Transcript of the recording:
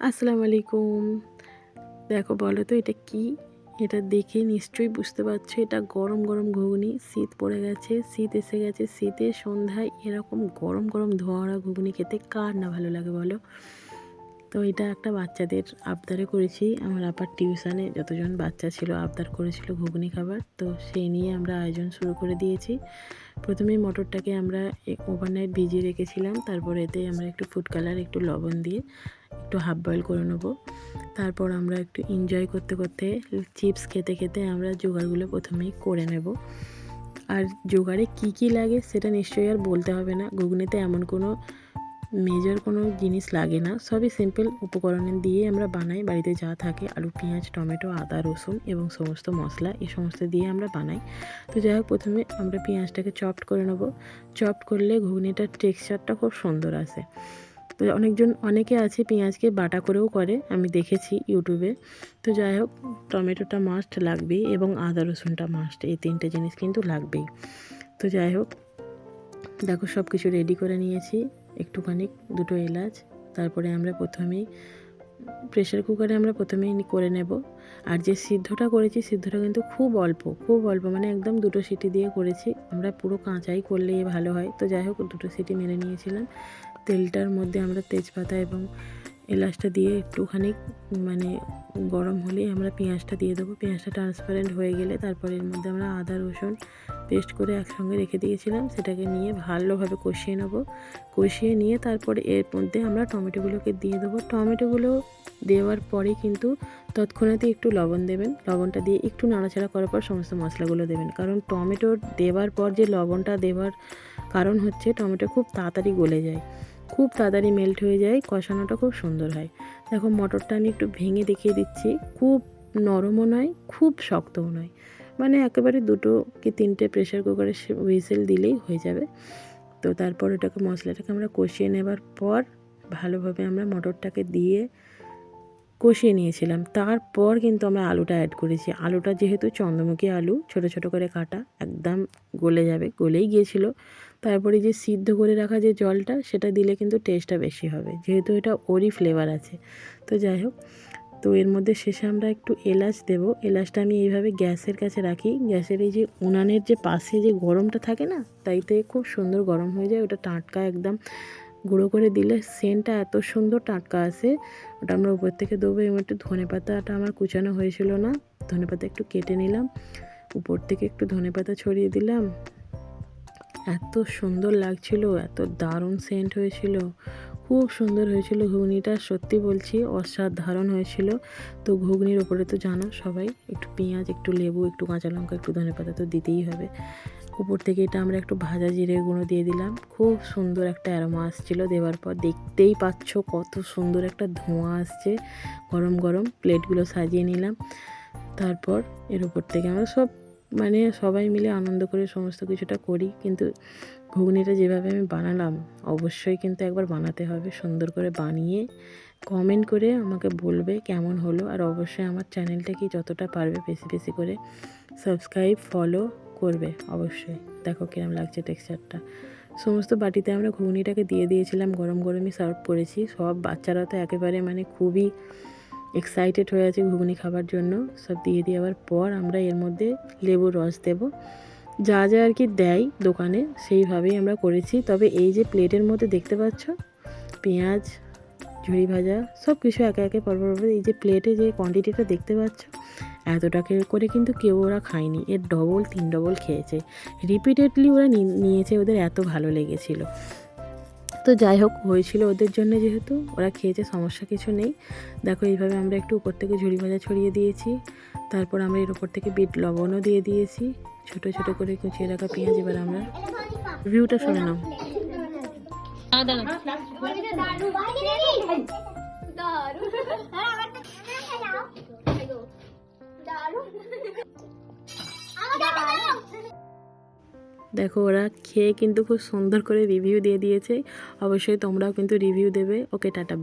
আসসালামু আলাইকুম। দেখো বলো তো এটা কি? এটা দেখে নিশ্চয়ই বুঝতে পারছ এটা গরম গরম ঘুগনি। শীত পড়ে গেছে, শীত এসে গেছে শীতের সন্ধ্যায় এরকম গরম গরম ধোঁয়ারা ঘুগনি খেতে কার না ভালো লাগে বলো? তো এটা একটা বাচ্চাদের আবদারে করেছি। আমার আপার টিউশানে যতজন বাচ্চা ছিল আবদার করেছিল ঘুগনি খাবার। তো সেই নিয়ে আমরা আয়োজন শুরু করে দিয়েছি। প্রথমে মটরটাকে আমরা ওভারনাইট ভিজিয়ে রেখেছিলাম। তারপর এতে আমরা একটু ফুড কালার একটু লবণ দিয়ে একটু হাফ বয়েল করে নেব। তারপর আমরা একটু এনজয় করতে করতে চিপস খেতে খেতে আমরা জোগাড়গুলো প্রথমেই করে নেব। আর জোগাড়ে কি কি লাগে সেটা নিশ্চয়ই আর বলতে হবে না। ঘুগনিতে এমন কোনো মেজর কোনো জিনিস লাগে না। সবই সিম্পল উপকরণ দিয়ে আমরা বানাই। বাড়িতে যা থাকে আলু, পেঁয়াজ, টমেটো, আদা, রসুন এবং সমস্ত মশলা এই সমস্ত দিয়ে আমরা বানাই। তো যাই হোক, প্রথমে আমরা পেঁয়াজটাকে চপড করে নেব। চপড করলে ঘুগনিটার টেক্সচারটা খুব সুন্দর আসে। তো অনেকজন, অনেকে আছে পেঁয়াজকে বাটা করেও করে, আমি দেখেছি ইউটিউবে। তো যাই হোক, টমেটোটা মাস্ট লাগবেই এবং আদা রসুনটা মাস্ট এই তিনটে জিনিস কিন্তু লাগবেই। তো যাই হোক, দেখো সব কিছু রেডি করে নিয়েছি, একটুখানি, দুটো এলাচ, তারপরে আমরা প্রথমেই প্রেশার কুকারে আমরা প্রথমেই করে নেব। আর যে সিদ্ধটা করেছি, সিদ্ধটা কিন্তু খুব অল্প খুব অল্প মানে একদম দুটো সিটি দিয়ে করেছি। আমরা পুরো কাঁচাই করলেই ভালো হয়। তো যাই হোক, দুটো সিটি মেরে নিয়েছিলাম। তেলটার মধ্যে আমরা তেজপাতা এবং এলাচটা দিয়ে একটুখানি মানে গরম হলেই আমরা পেঁয়াজটা দিয়ে দেবো। পেঁয়াজটা ট্রান্সপারেন্ট হয়ে গেলে তারপরে এর মধ্যে আমরা আদা, রসুন পেস্ট করে একসঙ্গে রেখে দিয়েছিলাম। সেটাকে নিয়ে ভালোভাবে কষিয়ে নেব। কষিয়ে নিয়ে তারপরে এর মধ্যে আমরা টমেটোগুলোকে দিয়ে দেবো। টমেটোগুলো দেওয়ার পরে কিন্তু তৎক্ষণাৎই একটু লবণ দেবেন। লবণটা দিয়ে একটু নাড়াচাড়া করার পর সমস্ত মশলাগুলো দেবেন। কারণ টমেটো দেওয়ার পর যে লবণটা দেওয়ার কারণ হচ্ছে টমেটো খুব তাড়াতাড়ি গলে যায়। খুব তাড়াতাড়ি মেল্ট হয়ে যায়, কষানোটা খুব সুন্দর হয়। দেখো মটরটা আমি একটু ভেঙে দেখিয়ে দিচ্ছি, খুব নরমও নয়, খুব শক্তও নয়। মানে একেবারে দুটো কি তিনটে প্রেশার কুকারে হুইসেল দিলেই হয়ে যাবে। তো তারপর ওটাকে মশলাটাকে আমরা কষিয়ে নেবার পর ভালোভাবে আমরা মটরটাকে দিয়ে কষিয়ে নিয়েছিলাম। তারপর কিন্তু আমরা আলুটা অ্যাড করেছি। আলুটা যেহেতু চন্দ্রমুখী আলু, ছোট ছোট করে কাটা, একদম গলে যাবে, গলেই গিয়েছিল। তারপরে যে সিদ্ধ করে রাখা যে জলটা, সেটা দিলে কিন্তু টেস্টটা বেশি হবে। যেহেতু এটা ওরই ফ্লেভার আছে। তো যাই হোক, তো এর মধ্যে শেষে আমরা একটু এলাচ দেব। এলাচটা আমি এইভাবে গ্যাসের কাছে রাখি। গ্যাসের এই যে উনানের যে পাশে যে গরমটা থাকে না, তাইতে খুব সুন্দর গরম হয়ে যায়। ওটা টাটকা একদম গুঁড়ো করে দিলে সেন্টটা এত সুন্দর টাটকা আসে ওটা আমরা উপর থেকে দেবো। এবং একটু ধনে পাতাটা আমার কুচানো হয়েছিল না। ধনে পাতা একটু কেটে নিলাম। উপর থেকে একটু ধনে পাতা ছড়িয়ে দিলাম। এত সুন্দর লাগছিল, এত দারুণ সেন্ট হয়েছিল। খুব সুন্দর হয়েছিল ঘুগনিটা, সত্যি বলছি অসাধারণ হয়েছিল। তো ঘুগনির ওপরে তো জানো সবাই, একটু পেঁয়াজ, একটু লেবু, একটু কাঁচা লঙ্কা, একটু ধনে পাতা তো দিতেই হবে। উপর থেকে এটা আমরা একটু ভাজা জিরে গুঁড়ো দিয়ে দিলাম। খুব সুন্দর একটা অ্যারোমা আসছিল দেওয়ার পর। দেখতেই পাচ্ছ কত সুন্দর একটা ধোঁয়া আসছে। গরম গরম প্লেটগুলো সাজিয়ে নিলাম। তারপর এর উপর থেকে আমরা সব মানে সবাই মিলে আনন্দ করে সমস্ত কিছুটা করি। কিন্তু ঘুগনিটা যেভাবে আমি বানালাম, অবশ্যই কিন্তু একবার বানাতে হবে। সুন্দর করে বানিয়ে কমেন্ট করে আমাকে বলবে কেমন হলো। আর অবশ্যই আমার চ্যানেলটাকে যতটা পারবে বেশি বেশি করে সাবস্ক্রাইব ফলো করবে অবশ্যই। দেখো কিরম লাগছে টেক্সচারটা সমস্ত বাটিতে আমরা ঘুগনিটাকে দিয়ে দিয়েছিলাম, গরম গরমই সার্ভ করেছি। সব বাচ্চারা তো একেবারে মানে খুবই এক্সাইটেড হয়ে আছে ঘুগনি খাবার জন্য। সব দিয়ে দেওয়ার পর আমরা এর মধ্যে লেবুর রস দেব। যা যা আর কি দেয় দোকানে, সেইভাবেই আমরা করেছি। তবে এই যে প্লেটের মধ্যে দেখতে পাচ্ছ, পেঁয়াজ ঝুড়ি ভাজা সব কিছু একে একে পরপর পর এই যে প্লেটে যে কোয়ান্টিটিটা দেখতে পাচ্ছ এতটাকে করে কিন্তু কেউ ওরা খায়নি। এর ডবল তিন ডবল খেয়েছে। রিপিটেডলি ওরা নিয়েছে, ওদের এত ভালো লেগেছিলো। তো যাই হোক, হয়েছিল ওদের জন্য যেহেতু, ওরা খেয়েছে, সমস্যা কিছু নেই। দেখো, এইভাবে আমরা একটু উপর থেকে ঝুড়ি ভাজা ছড়িয়ে দিয়েছি। তারপর আমরা এর উপর থেকে বিট লবণও দিয়ে দিয়েছি। ছোট ছোট করে কুচিয়ে রাখা পেঁয়াজ এবার আমরা ভিউটা শুনে নাও। দেখো ওরা খেয়ে কিন্তু খুব সুন্দর করে রিভিউ দিয়ে দিয়েছে। অবশ্যই তোমরাও কিন্তু রিভিউ দেবে। ওকে টাটা